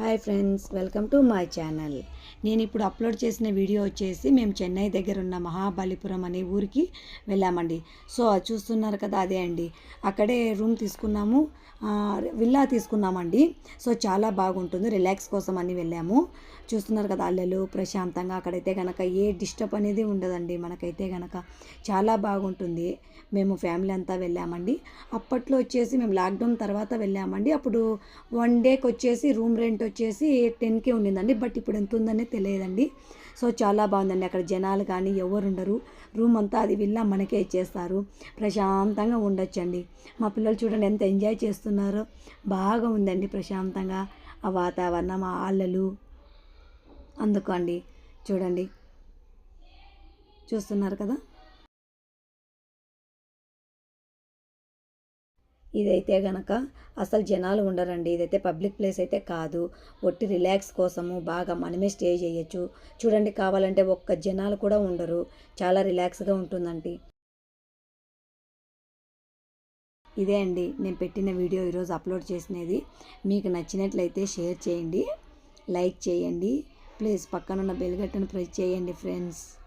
Hi friends welcome to my channel. నేను ఇప్పుడు upload చేసిన వీడియో వచ్చేసి మేము చెన్నై దగ్గర ఉన్న మహాబలిపురం అనే ఊరికి వెళ్ళామండి. సో అది చూస్తున్నారు కదా అదే అండి. అక్కడే రూమ్ తీసుకున్నాము. విల్లా తీసుకున్నామండి. సో చాలా బాగుంటుంది. రిలాక్స్ కోసం అని వెళ్ళాము. చూస్తున్నారు కదా అల్లెలు ప్రశాంతంగా అక్కడైతే కనుక ఏ డిస్టర్బ్ అనేది ఉండదండి. మనకైతే కనుక చాలా బాగుంటుంది. మేము ఫ్యామిలీ అంతా వెళ్ళామండి. అప్పట్లో వచ్చేసి మేము లాక్డౌన్ తర్వాత వెళ్ళామండి. అప్పుడు వన్ డేకి వచ్చేసి రూమ్ రెంట్ వచ్చేసి టెన్కే ఉండిందండి. బట్ ఇప్పుడు ఎంత ఉందనే తెలియదండి. సో చాలా బాగుందండి. అక్కడ జనాలు కానీ ఎవరు ఉండరు. రూమ్ అంతా అది విల్లా మనకే ఇచ్చేస్తారు. ప్రశాంతంగా ఉండొచ్చండి. మా పిల్లలు చూడండి ఎంత ఎంజాయ్ చేస్తున్నారో. బాగా ఉందండి ప్రశాంతంగా. ఆ వాతావరణం ఆ ఆళ్ళలు అందుకు అండి చూడండి. చూస్తున్నారు కదా? ఇదైతే గనక అసలు జనాలు ఉండరండి. ఇదైతే పబ్లిక్ ప్లేస్ అయితే కాదు. ఒట్టి రిలాక్స్ కోసము బాగా మనమే స్టే చేయొచ్చు. చూడండి కావాలంటే ఒక్క జనాలు కూడా ఉండరు. చాలా రిలాక్స్గా ఉంటుందండి. ఇదే అండి. నేను పెట్టిన వీడియో ఈరోజు అప్లోడ్ చేసినది. మీకు నచ్చినట్లయితే షేర్ చేయండి. లైక్ చేయండి. ప్లీజ్ పక్కనున్న బెల్ గట్టను ప్రెస్ చేయండి ఫ్రెండ్స్.